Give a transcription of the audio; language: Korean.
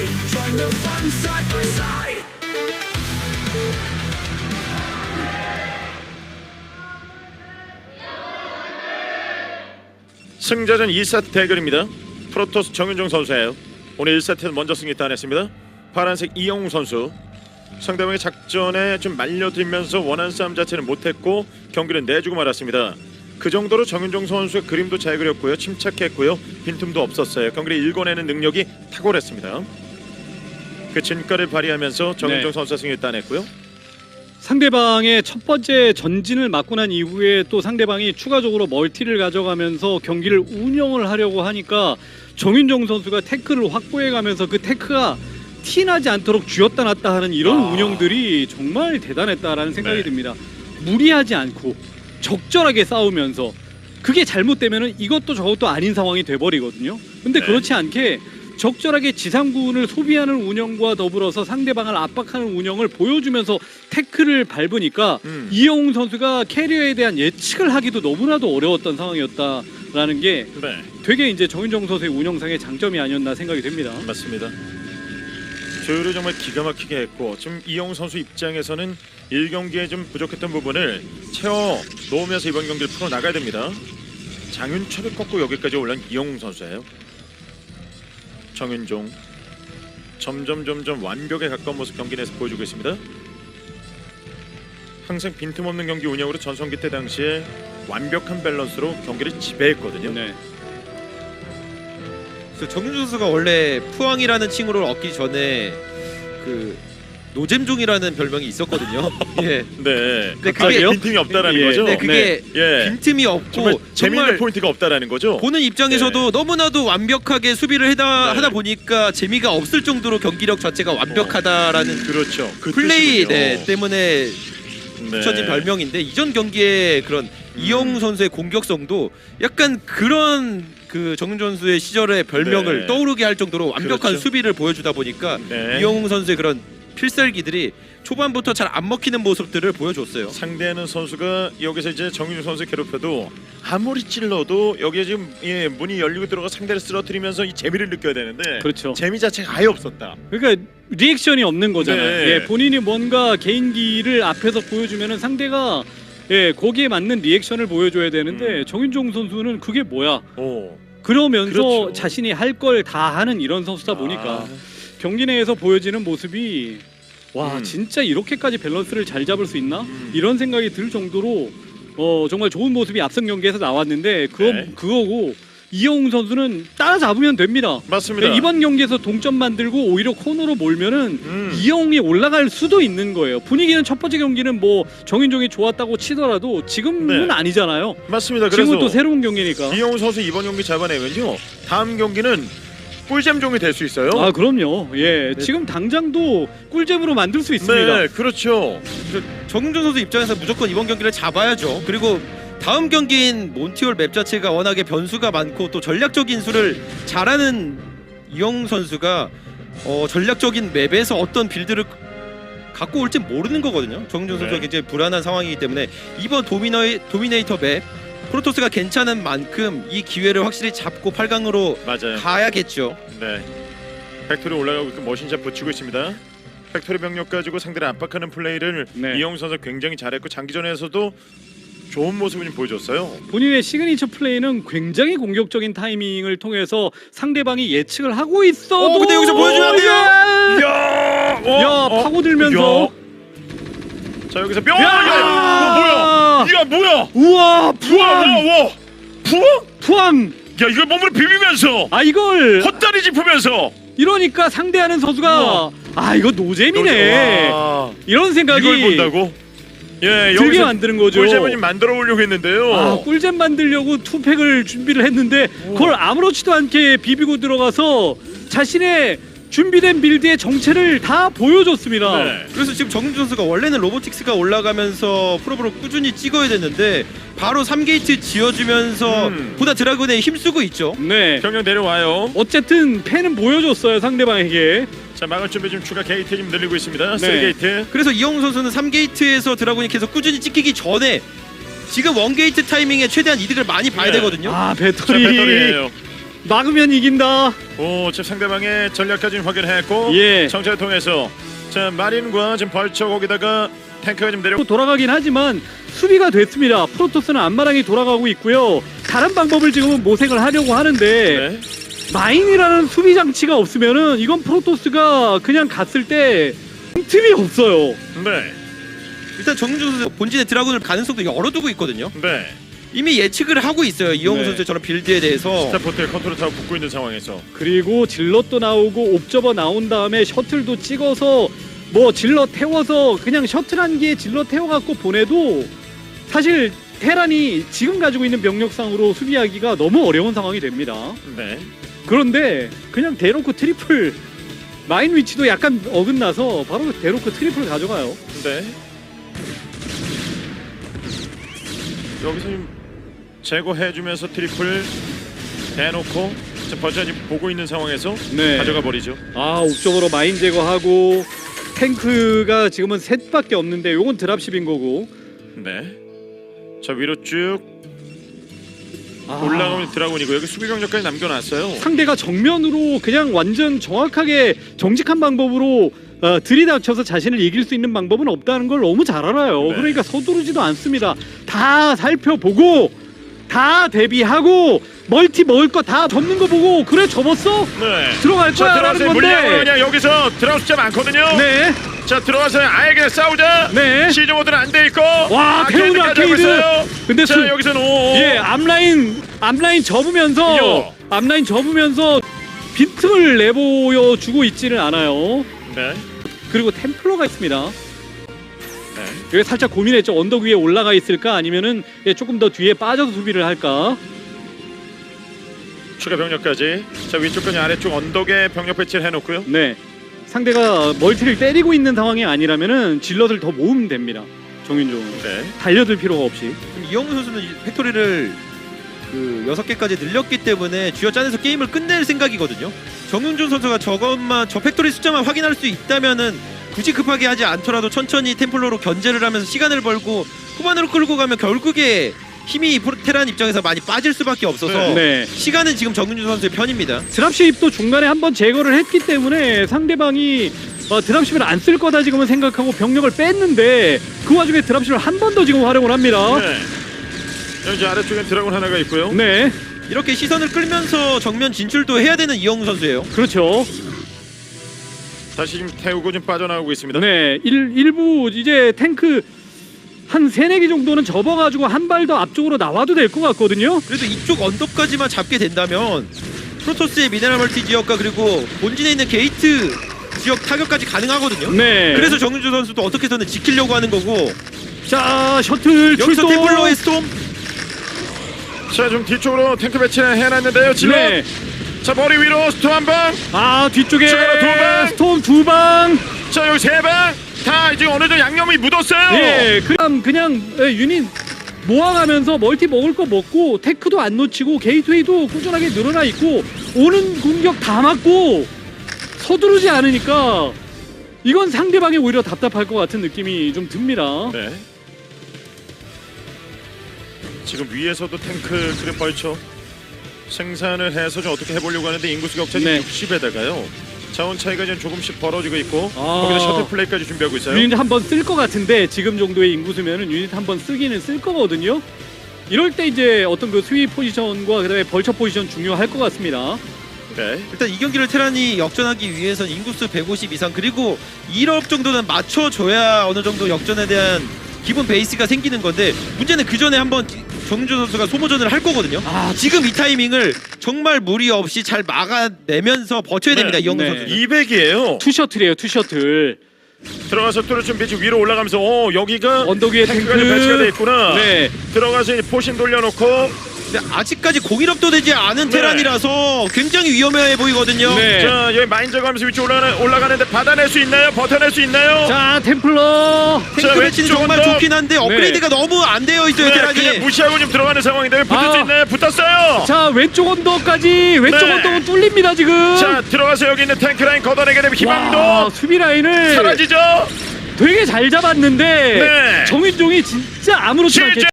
side. Join the fun side by side. 승자전 2세트 대결입니다. 프로토스 정윤종 선수예요. 오늘 1세트에서 먼저 승리 따냈습니다. 파란색 이영웅 선수. 상대방의 작전에 좀 말려들면서 원하는 싸움 자체는 못했고 경기를 내주고 말았습니다. 그 정도로 정윤종 선수의 그림도 잘 그렸고요. 침착했고요. 빈틈도 없었어요. 경기를 읽어내는 능력이 탁월했습니다. 그 진가를 발휘하면서 정윤종 네. 선수가 승리를 따냈고요. 상대방의 첫 번째 전진을 맞고 난 이후에 또 상대방이 추가적으로 멀티를 가져가면서 경기를 운영을 하려고 하니까 정윤종 선수가 태클을 확보해 가면서 그 태크가 티나지 않도록 쥐었다 놨다 하는 이런 아. 운영들이 정말 대단했다라는 생각이 네. 듭니다. 무리하지 않고 적절하게 싸우면서 그게 잘못되면은 이것도 저것도 아닌 상황이 돼버리거든요. 근데 네. 그렇지 않게 적절하게 지상군을 소비하는 운영과 더불어서 상대방을 압박하는 운영을 보여주면서 태클을 밟으니까 음. 이영웅 선수가 캐리어에 대한 예측을 하기도 너무나도 어려웠던 상황이었다라는 게 네, 되게 이제 정윤정 선수의 운영상의 장점이 아니었나 생각이 됩니다. 맞습니다. 조율을 정말 기가 막히게 했고 지금 이영웅 선수 입장에서는 1경기에 좀 부족했던 부분을 채워 놓으면서 이번 경기를 풀어 나가야 됩니다. 장윤철을 꺾고 여기까지 올라온 이영웅 선수예요. 정윤종 점점 점점 완벽에 가까운 모습 경기 내에서 보여주고 있습니다. 항상 빈틈없는 경기 운영으로 전성기 때 당시에 완벽한 밸런스로 경기를 지배했거든요. 네. 정윤주 선수가 원래 푸왕이라는 칭호를 얻기 전에 그 노잼종이라는 별명이 있었거든요. 예. 네. 네, 갑자기 그게요? 빈틈이 없다라는 예, 거죠. 네, 그게 예. 빈틈이 없고 정말 재미있는 정말 포인트가 없다라는 거죠. 보는 입장에서도 너무나도 완벽하게 수비를 해다, 네. 하다 보니까 재미가 없을 정도로 경기력 자체가 완벽하다라는 그렇죠. 그 플레이 뜻이군요. 네, 때문에 네. 붙여진 별명인데 이전 경기에 그런 이영웅 선수의 공격성도 약간 그런 그 정윤 선수의 시절의 별명을 네. 떠오르게 할 정도로 완벽한 그렇죠. 수비를 보여주다 보니까 네. 이영웅 선수의 그런 필살기들이 초반부터 잘 안 먹히는 모습들을 보여줬어요. 상대하는 선수가 여기서 이제 정윤주 선수 괴롭혀도 아무리 찔러도 여기에 지금 예, 문이 열리고 들어가 상대를 쓰러뜨리면서 이 재미를 느껴야 되는데 그렇죠. 재미 자체가 아예 없었다. 그러니까 리액션이 없는 거잖아요. 네. 예, 본인이 뭔가 개인기를 앞에서 보여주면은 상대가 예, 거기에 맞는 리액션을 보여줘야 되는데 음. 정윤종 선수는 그게 뭐야? 오. 그러면서 그렇죠. 자신이 할 걸 다 하는 이런 선수다 보니까 아, 경기 내에서 보여지는 모습이 와 음. 진짜 이렇게까지 밸런스를 잘 잡을 수 있나 음. 이런 생각이 들 정도로 어 정말 좋은 모습이 앞선 경기에서 나왔는데 그거 네. 그거고 이영웅 선수는 따라잡으면 됩니다. 맞습니다. 네, 이번 경기에서 동점 만들고 오히려 코너로 몰면은 음. 이영웅이 올라갈 수도 있는 거예요. 분위기는 첫 번째 경기는 뭐 정인종이 좋았다고 치더라도 지금은 네. 아니잖아요. 맞습니다. 지금은 또 새로운 경기니까. 이영훈 선수 이번 경기 잡아내면요 다음 경기는 꿀잼 종이 될 수 있어요. 아 그럼요. 예, 지금 당장도 꿀잼으로 만들 수 있습니다. 네, 그렇죠. 정윤준 선수 입장에서 무조건 이번 경기를 잡아야죠. 그리고 다음 경기인 몬티올 맵 자체가 워낙에 변수가 많고 또 전략적인 수를 잘하는 이영 선수가 어, 전략적인 맵에서 어떤 빌드를 갖고 올지 모르는 거거든요. 정윤준 선수가 네. 굉장히 불안한 상황이기 때문에 이번 도미너 도미네이터 맵 프로토스가 괜찮은 만큼 이 기회를 확실히 잡고 8강으로 맞아요. 가야겠죠. 네. 팩토리 올라가고 있고 머신샷 붙이고 있습니다. 팩토리 병력 가지고 상대를 압박하는 플레이를 네. 이영훈 선수 굉장히 잘했고 장기전에서도 좋은 모습을 좀 보여줬어요. 본인의 시그니처 플레이는 굉장히 공격적인 타이밍을 통해서 상대방이 예측을 하고 있어도 어, 근데 여기서 보여주면 안 돼요. 야, 야, 어, 야 어, 파고들면서 야. 자 여기서 뿅! 야! 야, 이거 뭐야? 이야 뭐야? 우와 푸앙 우와, 우와. 푸? 푸앙 야 이걸 몸을 비비면서 아 이걸 헛다리 짚으면서 이러니까 상대하는 선수가 우와. 아 이거 노잼이네 와, 이런 생각이 이걸 본다고? 예, 들게 여기서 만드는 거죠. 꿀잼을 좀 만들어 보려고 했는데요. 아, 꿀잼 만들려고 투팩을 준비를 했는데 그걸 아무렇지도 않게 비비고 들어가서 자신의 준비된 빌드의 정체를 다 보여줬습니다. 네. 그래서 지금 정윤준 선수가 원래는 로보틱스가 올라가면서 프로브로 꾸준히 찍어야 됐는데 바로 3게이트 지어주면서 음. 보다 드라군에 힘쓰고 있죠. 네. 경력 내려와요. 어쨌든 팬은 보여줬어요 상대방에게. 자 막을 준비 좀 추가 게이트 좀 늘리고 있습니다. 네. 세 게이트. 그래서 이영웅 선수는 3게이트에서 드라군이 계속 꾸준히 찍히기 전에 지금 원게이트 타이밍에 최대한 이득을 많이 봐야 네. 되거든요. 아자 배터리. 배터리예요. 막으면 이긴다. 오, 지금 상대방의 전략까지 확인했고 예. 정찰을 통해서 자 마린과 지금 벌처 거기다가 탱크가 좀 내려. 또 돌아가긴 하지만 수비가 됐습니다. 프로토스는 안마랑이 돌아가고 있고요. 다른 방법을 지금은 모색을 하려고 하는데 네. 마인이라는 수비 장치가 없으면은 이건 프로토스가 그냥 갔을 때 틈이 없어요. 네. 일단 선수 본진의 드라군을 가능성도 열어두고 있거든요. 네. 이미 예측을 하고 있어요. 이영우 네. 선수의 저런 빌드에 대해서. 자 보트 컨트롤 타워 붙고 있는 상황에서 그리고 질럿도 나오고 옵저버 나온 다음에 셔틀도 찍어서 뭐 질럿 태워서 그냥 셔틀 한 개에 질럿 태워갖고 보내도 사실 테란이 지금 가지고 있는 병력상으로 수비하기가 너무 어려운 상황이 됩니다. 네. 그런데 그냥 대놓고 트리플 마인 위치도 약간 어긋나서 바로 대놓고 트리플 가져가요. 네. 여기서 지금 제거해주면서 트리플 대놓고 지금 지금 보고 있는 상황에서 네. 가져가 버리죠. 아 옥쪽으로 마인 제거하고 탱크가 지금은 셋밖에 없는데 요건 드랍십인 거고 네. 저 위로 쭉 아, 올라가면 드라곤이고 여기 수비 병력까지 남겨놨어요. 상대가 정면으로 그냥 완전 정확하게 정직한 방법으로 어, 들이닥쳐서 자신을 이길 수 있는 방법은 없다는 걸 너무 잘 알아요. 네. 그러니까 서두르지도 않습니다. 다 살펴보고 다 대비하고 멀티 먹을 거 다 접는 거 보고 그래 접었어? 네. 들어갈 자 거야 라는 들어가서 물량으로 건데. 그냥 여기서 들어갈 숫자 많거든요. 네, 자 들어가서 아예 그냥 싸우자. 네. 시즈 모드는 안 돼 있고. 와, 하고 아케이드. 근데 자 수- 여기서는 오. 예, 앞라인 앞라인 접으면서 이겨. 앞라인 접으면서 빈틈을 내보여 주고 있지는 않아요. 네. 그리고 템플러가 있습니다. 네. 여기 살짝 고민했죠. 언덕 위에 올라가 있을까 아니면은 예, 조금 더 뒤에 빠져서 수비를 할까? 추가 병력까지. 자 위쪽까지 아래쪽 언덕에 병력 배치를 해놓고요. 네. 상대가 멀티를 때리고 있는 상황이 아니라면은 질럿을 더 모으면 됩니다. 정윤종 네. 달려들 필요가 없이. 지금 이영우 선수는 이 팩토리를 그 여섯 개까지 늘렸기 때문에 쥐어짜내서 게임을 끝낼 생각이거든요. 정윤준 선수가 저것만 저 팩토리 숫자만 확인할 수 있다면은 굳이 급하게 하지 않더라도 천천히 템플러로 견제를 하면서 시간을 벌고 후반으로 끌고 가면 결국에 힘이 프로- 테란 입장에서 많이 빠질 수밖에 없어서 네. 시간은 지금 정윤준 선수의 편입니다. 드랍십도 중간에 한번 제거를 했기 때문에 상대방이 어, 드랍십을 안 쓸 거다 지금은 생각하고 병력을 뺐는데 그 와중에 드랍십을 한 번 더 지금 활용을 합니다. 네. 여기 이제 아래쪽에 드라곤 하나가 있고요. 네, 이렇게 시선을 끌면서 정면 진출도 해야 되는 이영우 선수예요. 그렇죠. 다시 지금 태우고 좀 빠져나오고 있습니다. 네, 일, 일부 이제 탱크 한 세네 개 정도는 접어가지고 한 발 더 앞쪽으로 나와도 될 것 같거든요. 그래도 이쪽 언덕까지만 잡게 된다면 프로토스의 미네랄 멀티 지역과 그리고 본진에 있는 게이트 지역 타격까지 가능하거든요. 네. 그래서 정윤주 선수도 어떻게 해서는 지키려고 하는 거고 자 셔틀 여기서 출동. 템플러의 스톰 자, 좀 뒤쪽으로 탱크 배치를 해놨는데요. 지금 네. 자 머리 위로 스톰 한 방. 아 뒤쪽에 추가로 두 방. 스톰 두 방. 자 여기 세 방. 다 이제 어느 정도 양념이 묻었어요. 예, 그냥 그냥 예, 유닛 모아가면서 멀티 먹을 거 먹고 테크도 안 놓치고 게이트웨이도 꾸준하게 늘어나 있고 오는 공격 다 맞고 서두르지 않으니까 이건 상대방이 오히려 답답할 것 같은 느낌이 좀 듭니다. 네. 지금 위에서도 탱크 그래 벌쳐 생산을 해서 좀 어떻게 해보려고 하는데 인구수 격차 네. 60에다가요. 자원 차이가 지금 조금씩 벌어지고 있고 아. 거기다 셔틀 플레이까지 준비하고 있어요. 유닛 한 번 쓸 것 같은데 지금 정도의 인구수면은 유닛 한 번 쓰기는 쓸 거거든요. 이럴 때 이제 어떤 그 수위 포지션과 그다음에 벌처 포지션 중요할 것 같습니다. 네. 일단 이 경기를 테란이 역전하기 위해선 인구수 150 이상 그리고 1업 정도는 맞춰줘야 어느 정도 역전에 대한 기본 베이스가 생기는 건데 문제는 그 전에 한번 정윤주 선수가 소모전을 할 거거든요. 아, 지금 이 타이밍을 정말 무리 없이 잘 막아내면서 버텨야 됩니다. 네, 이영우 네. 선수. 200이에요. 투셔틀이에요, 투셔틀. 들어가서 뚫을 준비 지금 위로 올라가면서 오 여기가 언덕 위에 탱크가 탱크. 좀 배치가 돼 있구나. 네. 들어가서 이제 포신 돌려놓고 근데 아직까지 공일업도 되지 않은 네. 테란이라서 굉장히 위험해 보이거든요. 네. 자 여기 마인저 가면서 위쪽 올라가는 올라가는데 받아낼 수 있나요? 버텨낼 수 있나요? 자, 템플러. 자, 탱크 배치는 왼쪽 정말 언덕. 좋긴 한데 업그레이드가 너무 안 되어 있어요 네, 테란이. 그냥 무시하고 지금 들어가는 상황인데 왜 붙을 아. 수 있나요? 붙었어요. 자, 왼쪽 언덕까지 왼쪽 네. 언덕은 뚫립니다, 지금. 자 들어가서 여기 있는 탱크 라인 걷어내게 되면 희망도 와, 수비 라인을 사라지죠. 되게 잘 잡았는데 네. 정윤종이 진짜 아무렇지 않게 실제